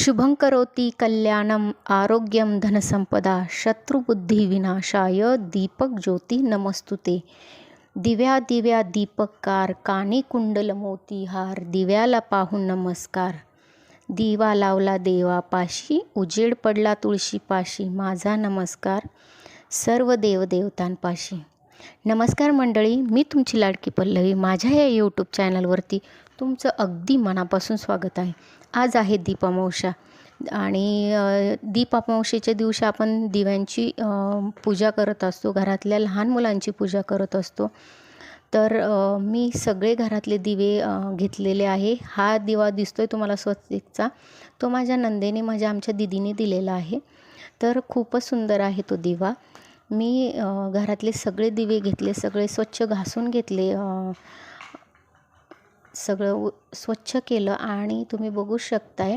शुभं करोति कल्याणम् आरोग्यं धनसंपदा शत्रुबुद्धिविनाशाय दीपक ज्योती नमस्तुते। दिव्या दिव्या दीपककार कानी कुंडल मोतीहार दिव्याला पाहून नमस्कार। दिवा लावला देवापाशी उजेड पडला तुळशीपाशी माझा नमस्कार। सर्व देवदेवतांपाशी। नमस्कार मंडळी मी तुमची लाडकी पल्लवी. माझ्या या यूट्यूब चॅनलवरती तुमचं अगदी मनापासून स्वागत आहे. आज आहे दीपामावशा आणि अ, दिवशी आपण दिव्यांची पूजा करत असतो घरातल्या लहान मुलांची पूजा करत असतो. तर मी सगळे घरातले दिवे घेतलेले आहे. हा दिवा दिसतोय तुम्हाला स्वस्तिकचा. तो माझ्या नंदेने माझ्या आमच्या दिदीने दिलेला आहे. तर खूपच सुंदर आहे तो दिवा. मी घरातले सगळे दिवे घेतले सगळे स्वच्छ घासून घेतले सगळं उ- स्वच्छ केलं आणि तुम्ही बघू शकताय.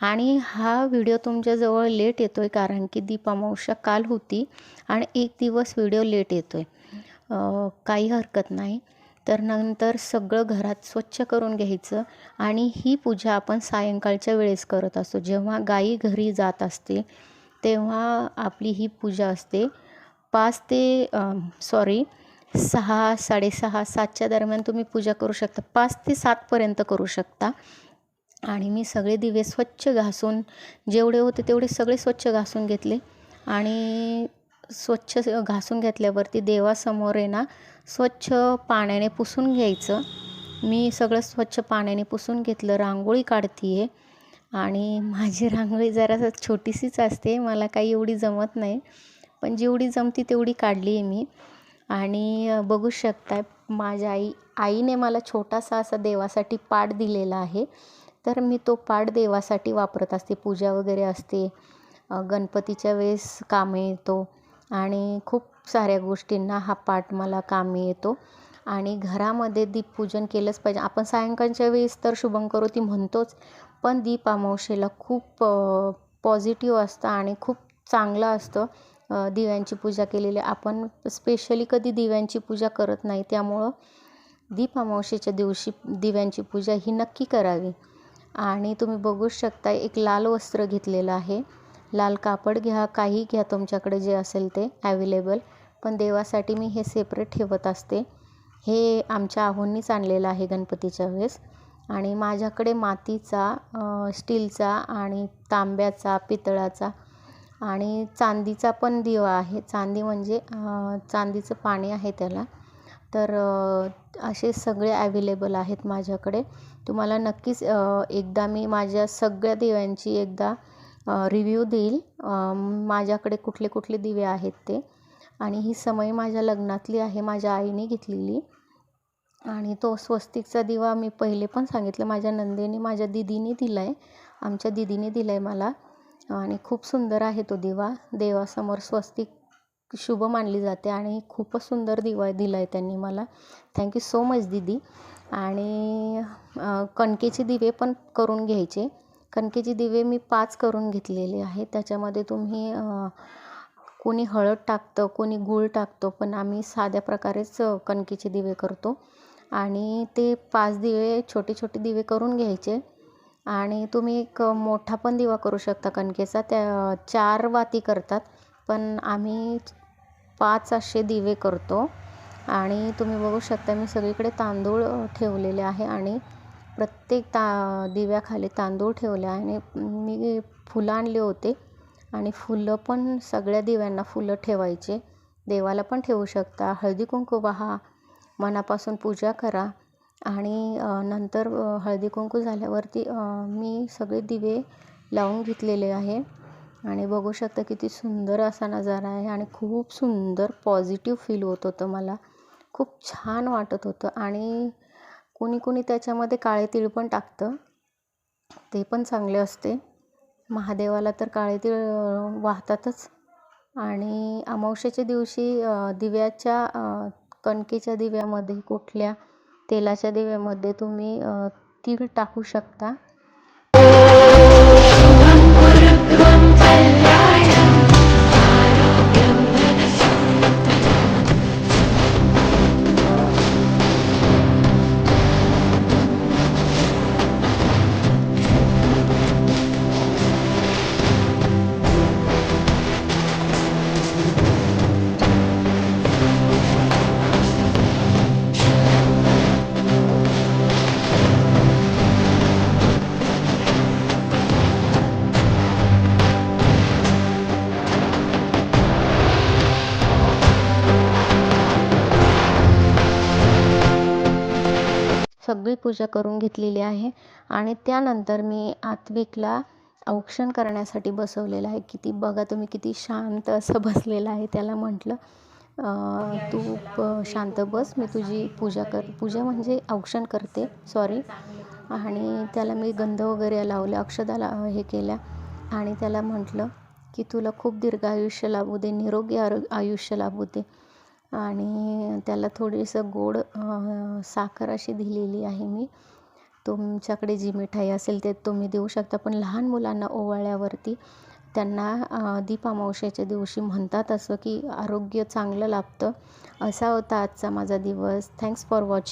आणि हा व्हिडिओ तुमच्याजवळ लेट येतो आहे कारण की दीपामावशा काल होती आणि एक दिवस व्हिडिओ लेट येतो आहे काही हरकत नाही. तर नंतर सगळं घरात स्वच्छ करून घ्यायचं आणि ही पूजा आपण सायंकाळच्या वेळेस करत असतो. जेव्हा गाई घरी जात असते तेव्हा आपली ही पूजा असते. पाच ते सॉरी सहा साडेसहा सातच्या दरम्यान तुम्ही पूजा करू शकता. पाच ते सातपर्यंत करू शकता. आणि मी सगळे दिवे स्वच्छ घासून जेवढे होते तेवढे सगळे स्वच्छ घासून घेतले. आणि स्वच्छ घासून घेतल्यावरती देवासमोर आहे ना स्वच्छ पाण्याने पुसून घ्यायचं. मी सगळं स्वच्छ पाण्याने पुसून घेतलं रांगोळी काढते आहे आणि माझी रांगोळी जरा छोटीशीच असते मला काही एवढी जमत नाही. पण जेवढी जमती तेवढी काढली आहे मी. आणि बघू शकताय माझ्या आई आईने मला छोटासा असा देवासाठी पाट दिलेला आहे. तर मी तो पाट देवासाठी वापरत असते. पूजा वगैरे असते. गणपतीच्या वेळेस कामे येतो. आणि खूप साऱ्या गोष्टींना हा पाट मला कामी येतो. आणि घरामध्ये दीपपूजन केलंच पाहिजे. आपण सायंकाळच्या वेळेस तर शुभंकरोती म्हणतोच पण दीप अमावशेला खूप पॉझिटिव्ह असतं आणि खूप चांगला असतं. दिव्यांची पूजा केलेली. आपण स्पेशली कधी दिव्यांची पूजा करत नाही. त्यामुळं दीप अमावशेच्या दिवशी दिव्यांची पूजा ही नक्की करावी. आणि तुम्ही बघू शकता एक लाल वस्त्र घेतलेलं आहे. लाल कापड घ्या काही घ्या तुमच्याकडे जे असेल ते ॲवेलेबल पण देवासाठी मी हे सेपरेट ठेवत असते. हे आमच्या आहोंनीच आणलेलं आहे गणपतीच्या वेळेस. आणि माझ्याकडे मातीचा स्टीलचा आणि तांब्याचा पितळाचा आणि चांदीचा पण दिवा आहे. चांदी म्हणजे चांदीचं पाणी आहे त्याला. तर असे सगळे ॲवेलेबल आहेत माझ्याकडे. तुम्हाला नक्कीच एकदा मी माझ्या सगळ्या दिव्यांची एकदा रिव्ह्यू देईल. माझ्याकडे कुठले कुठले दिवे आहेत ते. आणि ही समय माझ्या लग्नातली आहे. माझ्या आईने घेतलेली. आणि तो स्वस्तिकचा दिवा मी पहिले पण सांगितलं. माझ्या नंदेने माझ्या दिदीने दिला आहे आमच्या दिदीने दिला आहे मला. आणि खूप सुंदर आहे तो दिवा. देवासमोर स्वस्तिक शुभ मानली जाते आणि खूपच सुंदर दिवा दिला आहे त्यांनी मला. थँक्यू सो मच दीदी. आणि कणकेचे दिवे पण करून घ्यायचे. कणकेचे दिवे मी पाच करून घेतलेले आहे त्याच्यामध्ये तुम्ही कोणी हळद टाकतं कोणी गूळ टाकतो पण आम्ही साध्या प्रकारेच कणकेचे दिवे करतो. आणि ते पाच दिवे छोटे छोटे दिवे करून घ्यायचे. आणि तुम्ही एक मोठा पण दिवा करू शकता कणकेचा. त्या चार वाती करतात पण आम्ही पाच असे दिवे करतो. आणि तुम्ही बघू शकता मी सगळीकडे तांदूळ ठेवलेले आहे आणि प्रत्येक ता दिव्याखाली तांदूळ ठेवले आणि मी फुलं आणले होते आणि फुलं पण सगळ्या दिव्यांना फुलं ठेवायचे. देवाला पण ठेवू शकता. हळदी कुंकू वाहा मनापासून पूजा करा. आणि नंतर हळदी कुंकू झाल्यावरती मी सगळे दिवे लावून घेतलेले आहे. आणि बघू शकता किती सुंदर असा नजारा आहे आणि खूप सुंदर पॉझिटिव्ह फील होत होतं मला. खूप छान वाटत होतं आणि कोणी कोणी त्याच्यामध्ये काळे तीळ पण टाकतं. ते पण चांगले असते. महादेवाला तर काळे तीळ वाहतातच. आणि अमावस्येच्या दिवशी दिव्याच्या कणकेच्या दिव्यामध्ये कुठल्या तेलाच्या दिव्यामध्ये तुम्ही तीळ टाकू शकता. सगळी पूजा करून घेतलेली आहे. आणि त्यानंतर मी आत्विकला औक्षण करण्यासाठी बसवलेलं आहे किती बघा तुम्ही किती शांत असं बसलेलं आहे त्याला म्हटलं. तू शांत बस मी तुझी पूजा कर पूजा म्हणजे औक्षण करते सॉरी आणि त्याला मी गंध वगैरे लावले अक्षदाला हे केल्या. आणि त्याला म्हटलं की तुला खूप दीर्घ आयुष्य लाभू दे निरोगी आरो आयुष्य लाभू दे. आणि त्याला थोडीसं गोड साखर अशी दिलेली आहे मी. तुमच्याकडे जी मिठाई असेल ते तुम्ही देऊ शकता पण लहान मुलांना ओवाळ्यावरती त्यांना दीप दिवशी म्हणतात असं की आरोग्य चांगलं लाभतं. असा होता आजचा माझा दिवस. Thanks for watching